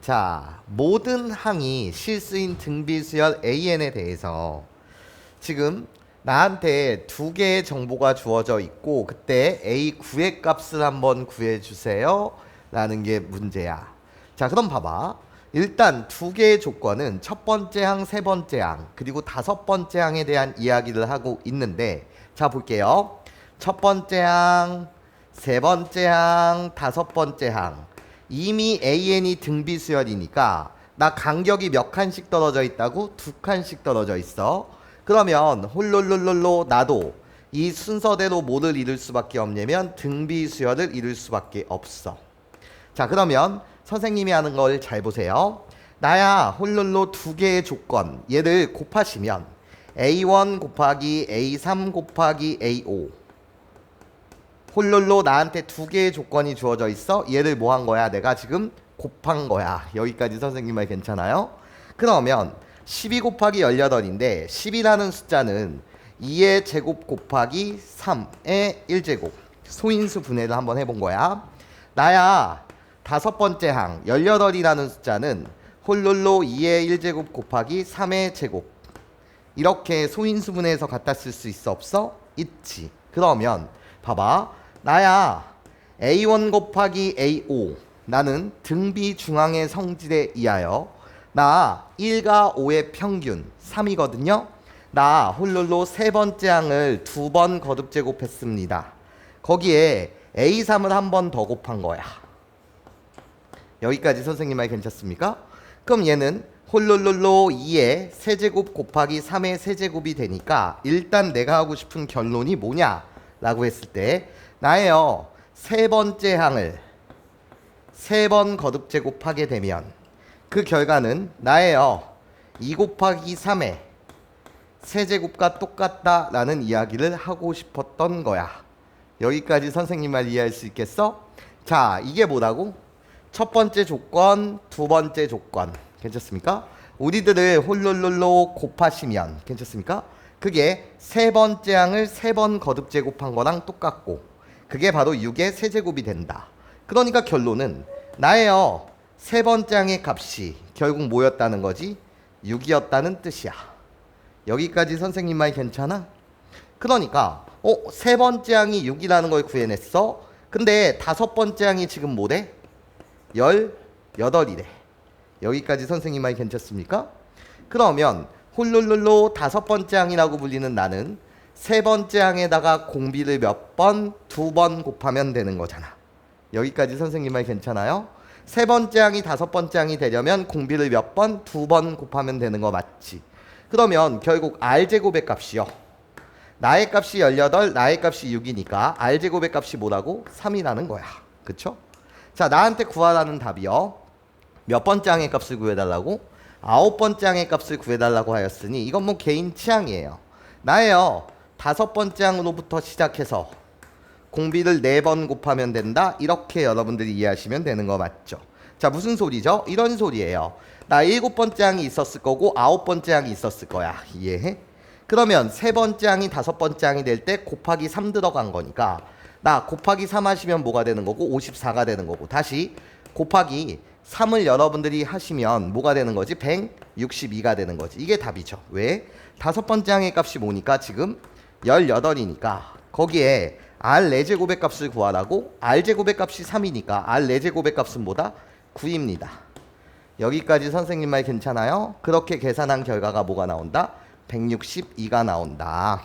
자, 모든 항이 실수인 등비수열 AN에 대해서 지금 나한테 두 개의 정보가 주어져 있고 그때 A 구의 값을 한번 구해 주세요. 라는 게 문제야. 자, 그럼 봐봐. 일단 두 개의 조건은 첫 번째 항, 세 번째 항, 그리고 다섯 번째 항에 대한 이야기를 하고 있는데 자, 볼게요. 첫 번째 항, 세 번째 항, 다섯 번째 항. 이미 AN이 등비 수열이니까 나 간격이 몇 칸씩 떨어져 있다고? 두 칸씩 떨어져 있어. 그러면 홀롤롤롤로 나도 이 순서대로 뭐를 이룰 수밖에 없냐면 등비 수열을 이룰 수밖에 없어. 자 그러면 선생님이 하는 걸 잘 보세요. 나야 홀롤로 두 개의 조건 얘를 곱하시면 A1 곱하기 A3 곱하기 A5 홀롤로 나한테 두 개의 조건이 주어져 있어. 얘를 뭐 한 거야? 내가 지금 곱한 거야. 여기까지 선생님 말 괜찮아요? 그러면 12 곱하기 18인데 10이라는 숫자는 2의 제곱 곱하기 3의 1제곱 소인수 분해를 한번 해본 거야. 나야 다섯 번째 항 18이라는 숫자는 홀롤로 2의 1제곱 곱하기 3의 제곱 이렇게 소인수 분해해서 갖다 쓸 수 있어 없어? 있지. 그러면 봐봐. 나야 A1 곱하기 A5 나는 등비 중앙의 성질에 의하여 나 1과 5의 평균 3이거든요. 나 홀롤로 세 번째 항을 두 번 거듭 제곱했습니다. 거기에 A3을 한 번 더 곱한 거야. 여기까지 선생님 말 괜찮습니까? 그럼 얘는 홀롤롤로 2의 세제곱 곱하기 3의 세제곱이 되니까 일단 내가 하고 싶은 결론이 뭐냐? 라고 했을 때 나예요. 세 번째 항을 세 번 거듭 제곱하게 되면 그 결과는 나예요. 2 곱하기 3의 세제곱과 똑같다라는 이야기를 하고 싶었던 거야. 여기까지 선생님 말 이해할 수 있겠어? 자, 이게 뭐라고? 첫 번째 조건, 두 번째 조건. 괜찮습니까? 우리들을 홀롤롤로 곱하시면 괜찮습니까? 그게 세 번째 항을 세 번 거듭 제곱한 거랑 똑같고 그게 바로 6의 세제곱이 된다. 그러니까 결론은 나예요. 세 번째 값이 결국 뭐였다는 거지? 6이었다는 뜻이야. 여기까지 선생님 말 괜찮아? 그러니까 어, 세 번째 항이 6이라는 걸 구해냈어. 근데 다섯 번째 항이 지금 뭐래? 18이래. 여기까지 선생님 말 괜찮습니까? 그러면 홀룰룰로 다섯 번째 항이라고 불리는 나는 세 번째 항에다가 공비를 몇 번, 두 번 곱하면 되는 거잖아. 여기까지 선생님 말 괜찮아요? 세 번째 항이 다섯 번째 항이 되려면 공비를 몇 번, 두 번 곱하면 되는 거 맞지? 그러면 결국 r제곱의 값이요. 나의 값이 18, 나의 값이 6이니까 r제곱의 값이 뭐라고? 3이라는 거야. 그쵸? 자, 나한테 구하라는 답이요. 몇 번째 항의 값을 구해달라고? 아홉 번째 항의 값을 구해달라고 하였으니 이건 뭐 개인 취향이에요. 나예요. 다섯 번째 항으로부터 시작해서 공비를 네 번 곱하면 된다. 이렇게 여러분들이 이해하시면 되는 거 맞죠? 자, 무슨 소리죠? 이런 소리예요. 나 일곱 번째 항이 있었을 거고 아홉 번째 항이 있었을 거야. 이해해? 그러면 세 번째 항이 다섯 번째 항이 될 때 곱하기 3 들어간 거니까 나 곱하기 3 하시면 뭐가 되는 거고 54가 되는 거고 다시 곱하기 3을 여러분들이 하시면 뭐가 되는 거지? 162가 되는 거지. 이게 답이죠. 왜? 다섯 번째 항의 값이 뭐니까 지금 18이니까 거기에 R 4제곱의 값을 구하라고 R 제곱의 값이 3이니까 R 4제곱의 값은 뭐다? 9입니다. 여기까지 선생님 말 괜찮아요? 그렇게 계산한 결과가 뭐가 나온다? 162가 나온다.